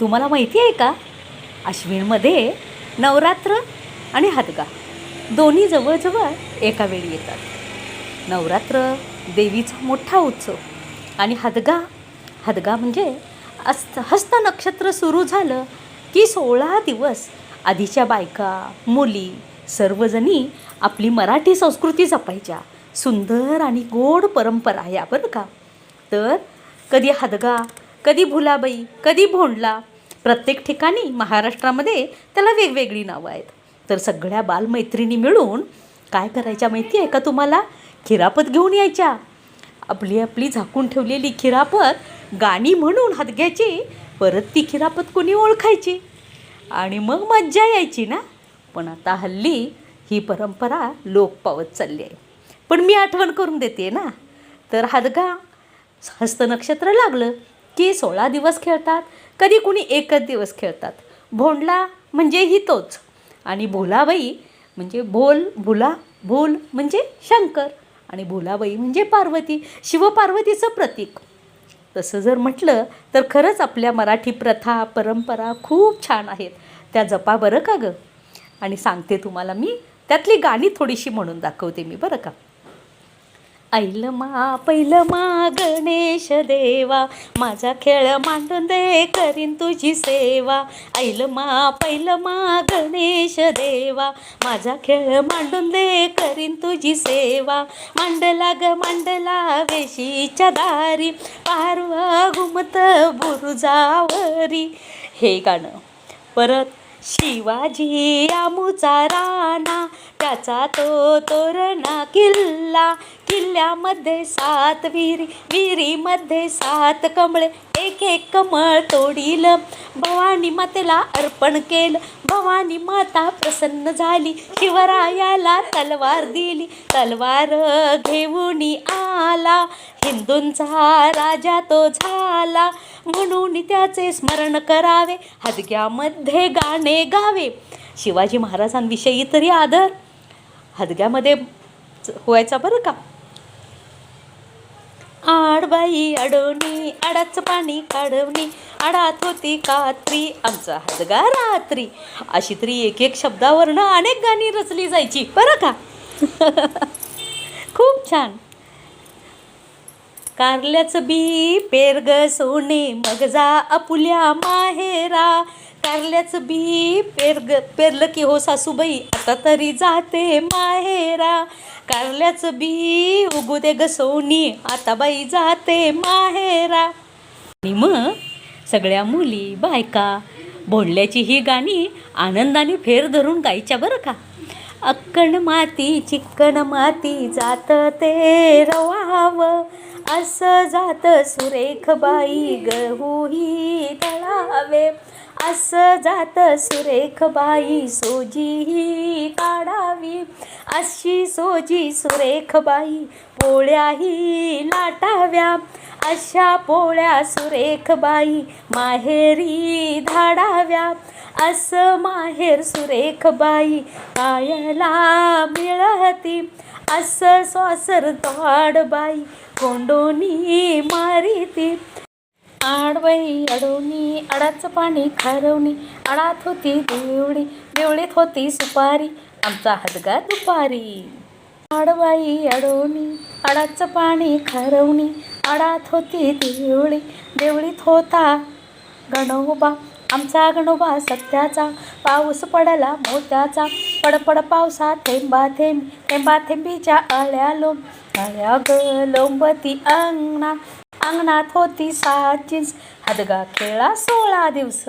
तुम्हाला माहिती आहे का? अश्विनमध्ये नवरात्र आणि हादगा. दोन्ही जवळजवळ एका वेळी येतात. नवरात्र देवीचा मोठा उत्सव आणि हादगा. हदगा म्हणजे अस्त हस्त नक्षत्र सुरू झालं की सोळा दिवस आधीच्या बायका मुली सर्वजणी आपली मराठी संस्कृती जपायच्या. सुंदर आणि गोड परंपरा या बरं का? तर कधी हादगा कधी भुलाबाई कधी भोंडला प्रत्येक ठिकाणी महाराष्ट्रामध्ये त्याला वेगवेगळी नावं आहेत. तर सगळ्या बालमैत्रिणी मिळून काय करायच्या माहिती आहे का तुम्हाला? खिरापत घेऊन यायच्या. आपली आपली झाकून ठेवलेली खिरापत गाणी म्हणून हादग्याची परत ती खिरापत कोणी ओळखायची? आणि मग मज्जा यायची ना? पण आता हल्ली ही परंपरा लोप पावत चालली आहे. पण मी आठवण करून देते ना? तर हादगा हस्तनक्षत्र लागलं. की सोळा दिवस खेळतात कधी कुणी एकच दिवस खेळतात. भोंडला म्हणजेही तोच. आणि भोलाबाई म्हणजे भोल भुला भूल म्हणजे शंकर. आणि भोलाबाई म्हणजे पार्वती शिवपार्वतीचं प्रतीक. तसं जर म्हटलं तर खरंच आपल्या मराठी प्रथा परंपरा खूप छान आहेत. त्या जपा बरं का गं? आणि सांगते तुम्हाला मी त्यातली गाणी थोडीशी म्हणून दाखवते मी बरं का? ऐल मा मा गणेश देवा. माझा खेळ मांडून दे करीन तुझी सेवा. ऐल मा मा गणेश देवा. माझा खेळ मांडून दे करीन तुझी सेवा. मांडला ग मांडला वेशीच्या दारी. पारवा घुमत बुरुजावरी. हे गाणं. परत शिवाजी आमुचा राणा. त्याचा तो तोरणा किल्ला. किल्ल्यामध्ये सात विहिरी विहिरीमध्ये सात कमळे. एक एक कमळ तोडील. भवानी मातेला अर्पण केलं. भवानी माता प्रसन्न झाली. शिवरायाला तलवार दिली. तलवार घेऊन आला. हिंदूंचा राजा तो झाला. म्हणून त्याचे स्मरण करावे. हदग्यामध्ये गाणे गावे. शिवाजी महाराजांविषयी तरी आदर. हदग्यामध्ये व्हायचा बरं का? आडबाई अडवणी आडाच पाणी काढवणी आडात होती कात्री आमचा हदगा रात्री. अशी तरी एक एक शब्दावरनं अनेक गाणी रचली जायची बरं का? खूप छान. कारल्याचं बी पेरग सोने मग जा अपुल्या माहेरा. कारल्याचं बी पेरग पेरलं की हो सासूबाई आता तरी जाते माहेरा. कारल्याचं बी उगू दे ग सोनी. आता बाई जाते माहेरा. आणि मग सगळ्या मुली बायका भोंडल्याची ही गाणी आनंदाने फेर धरून गायच्या बरं का? अक्कण माती चिक्कण माती जात ते रवाव. असं जात सुरेख बाई गहूही तळावे. असं जात सुरेख बाई सोजीही काढा अशी सोजी सुरेख बाई पोळ्याही लाटाव्या. अशा पोळ्या सुरेख बाई माहेरी धाडाव्या. असं माहेर सुरेख बाई पायाला मिळती. असं स्वासर बाई कोंडोनी मारिती. आडवई अडवणी अडाचं पाणी खारवणी अडात होती देवळी देवळीत होती सुपारी. आमचा हदगा दुपारी. आडवाई अडवणी आडाचं पाणी खारवणी आडात होती देवळी देवळीत होता गणोबा. आमचा गणोबा सत्याचा पाऊस पडला मोत्याचा. पडपड पावसा थेंबा थेंब थेंबा थेंबीच्या अळ्या लोम अळ्या ग लोंबती अंगणा. अंगणात होती सात चिंच हदगा खेळा सोळा दिवस.